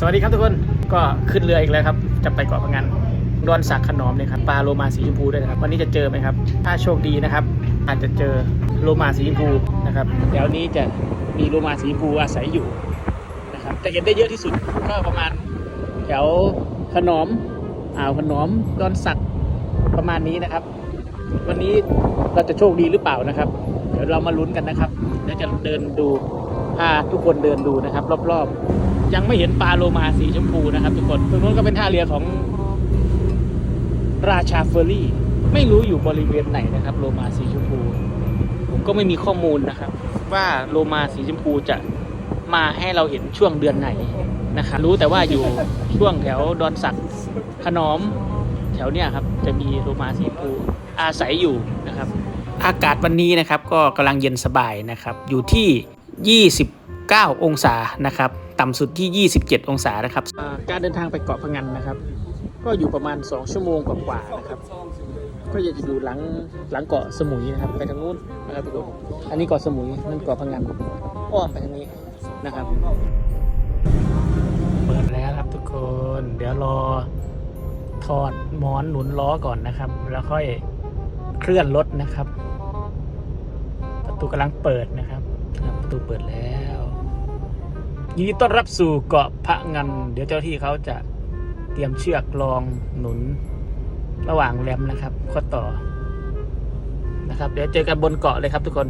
สวัสดีครับทุกคนก็ขึ้นเรืออีกแล้วครับ จะไปเกาะพังงานดอนสักขนอมเนี่ยครับปลาโลมาสีชมพูด้วยนะครับวันนี้จะเจอไหมครับ ถ้าโชคดีนะครับ อาจจะเจอโลมาสีชมพูนะครับแถวนี้จะมีโลมาสีชมพูอาศัยอยู่นะครับแต่เห็นได้เยอะที่สุดก็ประมาณแถวขนอมอ่าวขนอมดอนสักประมาณนี้นะครับ วันนี้เราจะโชคดีหรือเปล่านะครับ ดี๋ยวเรามาลุ้นกันนะครับเดี๋ยวจะเดินดูพาทุกคนเดินดูนะครับ รอบๆ ยังไม่เห็นปลาโลมาสีชมพูนะครับ ทุกคนตรงนู้นก็เป็นท่าเรือของราชาเฟอร์รี่ ไม่รู้อยู่บริเวณไหนนะครับ โลมาสีชมพู ผมก็ไม่มีข้อมูลนะครับ ว่าโลมาสีชมพูจะมาให้เราเห็นช่วงเดือนไหนนะครับรู้แต่ว่าอยู่ช่วงแถวดอนสักขนอมแถวเนี้ยครับ จะมีโลมาสีชมพูอาศัยอยู่นะครับ อากาศวันนี้นะครับก็กำลังเย็นสบายนะครับ อยู่ที่ 29 องศานะครับ ต่ำสุดที่ 27 องศานะครับอ่าการเดินทางไปเกาะพะงันนะครับ ก็อยู่ประมาณ 2 ชั่วโมงกว่าๆนะครับ ก็จะอยู่หลังหลังเกาะสมุยนะครับ ไปทางนู้นนะครับทุกคนอันนี้เกาะสมุยนั่นเกาะพะงันอ้อมไปทางนี้นะครับ เปิดแล้วครับทุกคน เดี๋ยวรอถอดหมอนหนุนล้อก่อนนะครับ แล้วค่อยเคลื่อนรถนะครับ ประตูกำลังเปิดนะครับประตูเปิดแล้วยินดีต้อนรับสู่เกาะพระงัน เดี๋ยวเจ้าที่เขาจะเตรียมเชือกรองหนุนระหว่างแรมนะครับ ข้อต่อนะครับ เดี๋ยวเจอกันบนเกาะเลยครับทุกคน